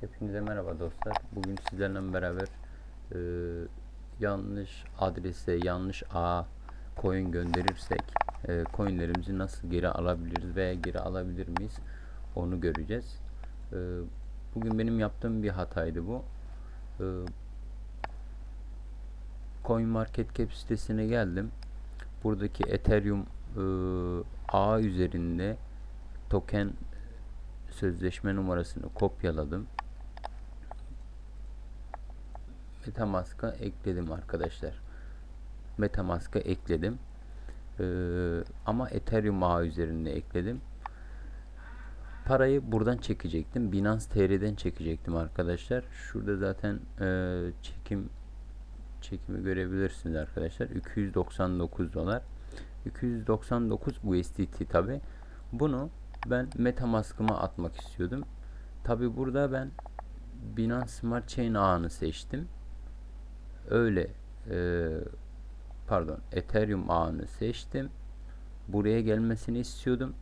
Hepinize merhaba dostlar. Bugün sizlerle beraber e, yanlış adrese, yanlış ağa coin gönderirsek e, coinlerimizi nasıl geri alabiliriz veya geri alabilir miyiz onu göreceğiz. E, bugün benim yaptığım bir hataydı bu. E, CoinMarketCap sitesine geldim. Buradaki Ethereum e, ağı üzerinde token sözleşme numarasını kopyaladım. Metamask'a ekledim arkadaşlar. Metamask'a ekledim. Ee, ama Ethereum ağı üzerinde ekledim. Parayı buradan çekecektim. Binance TR'den çekecektim arkadaşlar. Şurada zaten e, çekim çekimi görebilirsiniz arkadaşlar. 299 dolar. 299 USDT tabi. Bunu ben Metamask'ıma atmak istiyordum. Tabi burada ben Binance Smart Chain ağını seçtim. Öyle e, pardon Ethereum ağını seçtim. Buraya gelmesini istiyordum.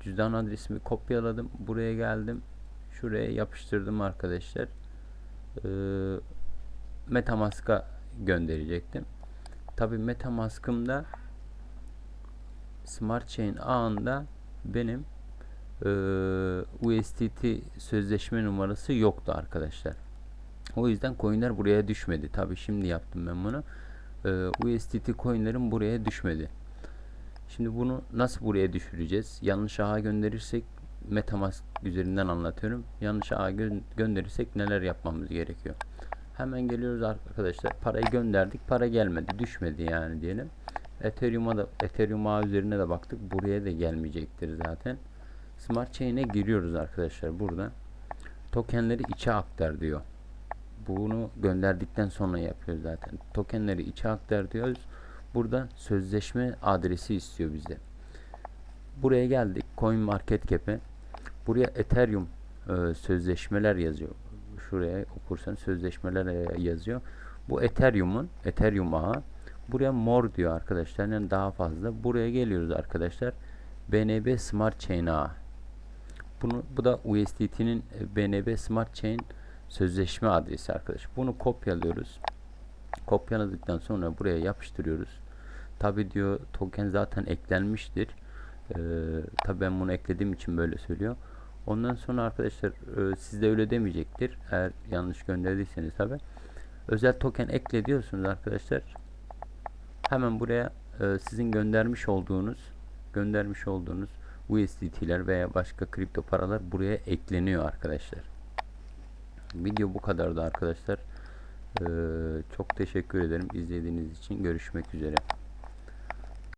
Cüzdan adresimi kopyaladım. Buraya geldim. Şuraya yapıştırdım arkadaşlar. E, Metamask'a gönderecektim. Tabi Metamask'ımda Smart Chain ağında benim e, USDT sözleşme numarası yoktu arkadaşlar. O yüzden coinler buraya düşmedi. Tabi şimdi yaptım ben bunu. E, USDT coinlerim buraya düşmedi. Şimdi bunu nasıl buraya düşüreceğiz? Yanlış ağa gönderirsek Metamask üzerinden anlatıyorum. Yanlış ağa gö gönderirsek neler yapmamız gerekiyor? Hemen geliyoruz arkadaşlar. Parayı gönderdik. Para gelmedi. Düşmedi yani diyelim. Ethereum'a da Ethereum ağı üzerine de baktık. Buraya da gelmeyecektir zaten. Smart Chain'e giriyoruz arkadaşlar burada. Tokenleri içe aktar diyor. Bunu gönderdikten sonra yapıyoruz zaten. Tokenleri içe aktar diyoruz. Burada sözleşme adresi istiyor bize. Buraya geldik. Coin Market Cap'e. Buraya Ethereum e, sözleşmeler yazıyor. Şuraya okursan sözleşmeler e, yazıyor. Bu Ethereum'un Ethereum ağı. Buraya more diyor arkadaşlar. Yani daha fazla. Buraya geliyoruz arkadaşlar. BNB Smart Chain ağı. Bunu, bu da USDT'nin e, BNB Smart Chain sözleşme adresi arkadaş. Bunu kopyalıyoruz. Kopyaladıktan sonra buraya yapıştırıyoruz. Tabi diyor token zaten eklenmiştir. Ee, tabi ben bunu eklediğim için böyle söylüyor. Ondan sonra arkadaşlar e, sizde öyle demeyecektir. Eğer yanlış gönderdiyseniz tabi. Özel token ekle diyorsunuz arkadaşlar. Hemen buraya e, sizin göndermiş olduğunuz göndermiş olduğunuz USDT'ler veya başka kripto paralar buraya ekleniyor arkadaşlar. Video bu kadardı arkadaşlar. Ee, çok teşekkür ederim izlediğiniz için. Görüşmek üzere.